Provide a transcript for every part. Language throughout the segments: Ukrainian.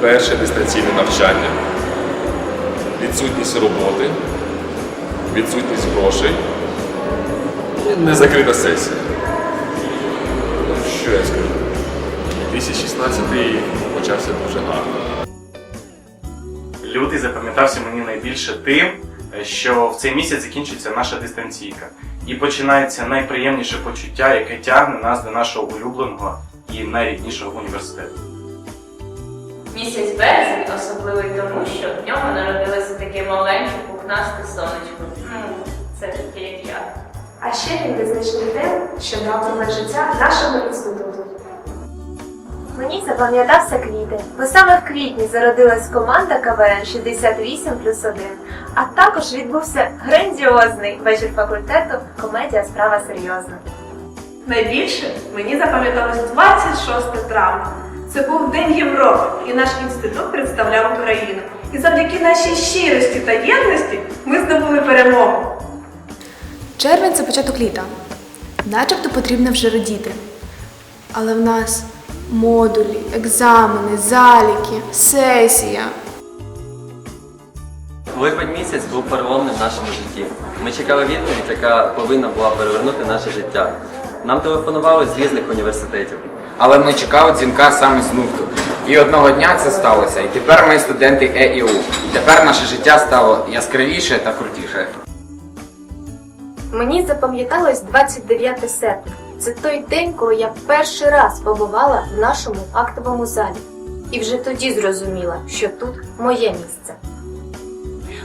перше дистанційне навчання, відсутність роботи, відсутність грошей і незакрита сесія. Що я скажу? 2016 рік почався дуже гарно. Лютий запам'ятався мені найбільше тим, що в цей місяць закінчується наша дистанційка. І починається найприємніше почуття, яке тягне нас до нашого улюбленого і найріднішого університету. Місяць березень особливий тому, що в ньому народилося таке маленьке пухнасте сонечко. Це таке, як я. А ще він визначний тим, що дав нове життя нашому інституту. Мені запам'ятався квітень, бо саме в квітні зародилась команда КВН 68 плюс 1, а також відбувся грандіозний вечір факультету Комедія справа серйозна. Найбільше мені запам'яталось 26 травня. Це був День Європи, і наш інститут представляв Україну. І завдяки нашій щирості та єдності ми здобули перемогу. Червень це початок літа. Начебто потрібно вже радіти. Але в нас модулі, екзамени, заліки, сесія. Липень місяць був переломним в нашому житті. Ми чекали відповідь, яка повинна була перевернути наше життя. Нам телефонували з різних університетів. Але ми чекали дзвінка саме з НУФТу. І одного дня це сталося. І тепер ми студенти ЕІУ. І тепер наше життя стало яскравіше та крутіше. Мені запам'яталось 29 серпня. Це той день, коли я перший раз побувала в нашому актовому залі. І вже тоді зрозуміла, що тут моє місце.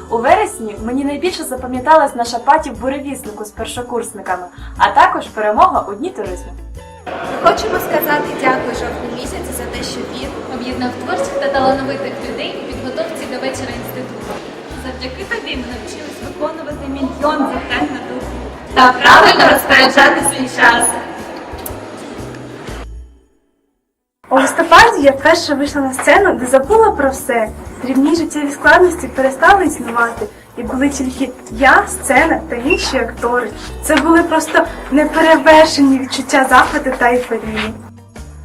У вересні мені найбільше запам'яталась наша паті в буревіснику з першокурсниками, а також перемога у дні туризму. Хочемо сказати дякую жовтні місяці за те, що він об'єднав творчих та талановитих людей у підготовці до вечора інституту. Завдяки тобі ми навчились виконувати мільйон завдань на духу та правильно розпоряджати свій час. У листопаді я вперше вийшла на сцену, де забула про все. Дрібні життєві складності перестали існувати. І були тільки я, сцена та інші актори. Це були просто неперевершені відчуття захвату та ейфорії.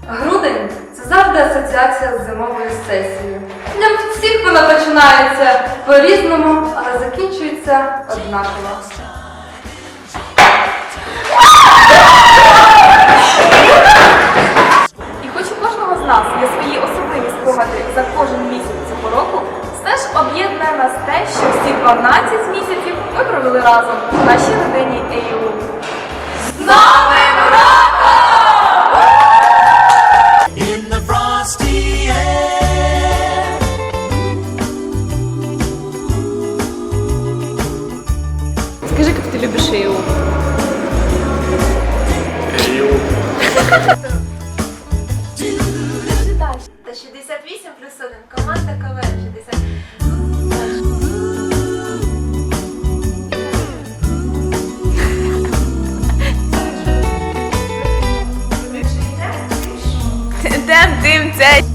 Грудень це завжди асоціація з зимовою сесією. Для всіх вона починається по-різному, але закінчується однаково. І хоч у кожного з нас є свої особливі спогади за кожен 12 місяців ми провели разом у нашій родині ЕЮ. З Новим роком! in the frosty air. Скажи, як ти любиш ЕЮ? ЕІУ them, them, them.